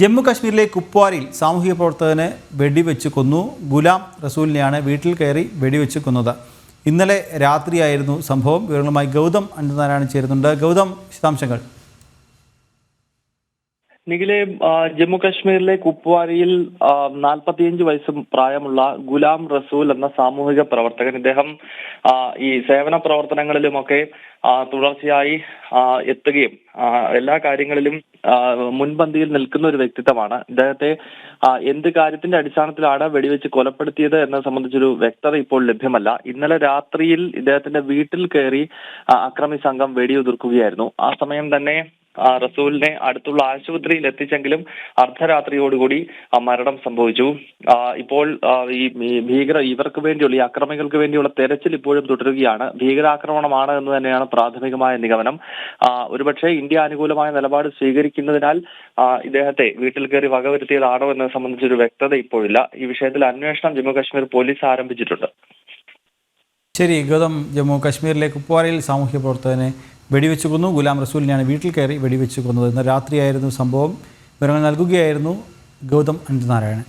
ജമ്മു കാശ്മീരിലെ കുപ്വാരയിൽ സാമൂഹിക പ്രവർത്തകന് വെടിവെച്ച് കൊന്നു. ഗുലാം റസൂലിനെയാണ് വീട്ടിൽ കയറി വെടിവെച്ച് കൊന്നത്. ഇന്നലെ രാത്രിയായിരുന്നു സംഭവം. വിവരങ്ങളുമായി ഗൗതം അനന്തനാരായണൻ ചേരുന്നുണ്ട്. ഗൗതം വിശദാംശങ്ങൾ. നിഖിലെ ജമ്മു കാശ്മീരിലെ കുപ്വാരിയിൽ നാൽപ്പത്തിയഞ്ച് വയസ്സ് പ്രായമുള്ള ഗുലാം റസൂൽ എന്ന സാമൂഹിക പ്രവർത്തകൻ ഇദ്ദേഹം ഈ സേവന പ്രവർത്തനങ്ങളിലുമൊക്കെ തുടർച്ചയായി എത്തുകയും എല്ലാ കാര്യങ്ങളിലും മുൻപന്തിയിൽ നിൽക്കുന്ന ഒരു വ്യക്തിത്വമാണ്. ഇദ്ദേഹത്തെ എന്ത് കാര്യത്തിന്റെ അടിസ്ഥാനത്തിലാണ് വെടിവെച്ച് കൊലപ്പെടുത്തിയത് എന്നത് സംബന്ധിച്ചൊരു വ്യക്തത ഇപ്പോൾ ലഭ്യമല്ല. ഇന്നലെ രാത്രിയിൽ ഇദ്ദേഹത്തിന്റെ വീട്ടിൽ കയറി അക്രമി സംഘം വെടിയുതിർക്കുകയായിരുന്നു. ആ സമയം തന്നെ റസൂലിനെ അടുത്തുള്ള ആശുപത്രിയിൽ എത്തിച്ചെങ്കിലും അർദ്ധരാത്രിയോടുകൂടി മരണം സംഭവിച്ചു. ഇപ്പോൾ ഈ ഭീകര ഇവർക്ക് വേണ്ടിയുള്ള ഈ അക്രമികൾക്ക് വേണ്ടിയുള്ള തെരച്ചിൽ ഇപ്പോഴും തുടരുകയാണ്. ഭീകരാക്രമണമാണ് എന്ന് തന്നെയാണ് പ്രാഥമികമായ നിഗമനം. ഒരുപക്ഷെ ഇന്ത്യ അനുകൂലമായ നിലപാട് സ്വീകരിക്കുന്നതിനാൽ ഇദ്ദേഹത്തെ വീട്ടിൽ കയറി വകവരുത്തിയതാണോ എന്നത് സംബന്ധിച്ചൊരു വ്യക്തത ഇപ്പോഴില്ല. ഈ വിഷയത്തിൽ അന്വേഷണം ജമ്മു കാശ്മീർ പോലീസ് ആരംഭിച്ചിട്ടുണ്ട്. ശരി ഗൗതം. ജമ്മു കാശ്മീരിലെ കുപ്വാരയിൽ സാമൂഹ്യ പ്രവർത്തകനെ വെടിവെച്ച് കൊന്നു. ഗുലാം റസൂലിനെയാണ് വീട്ടിൽ കയറി വെടിവെച്ച് കൊന്നത്. ഇന്ന് രാത്രിയായിരുന്നു സംഭവം. വിവരങ്ങൾ നൽകുകയായിരുന്നു ഗൗതം അനന്തനാരായണൻ.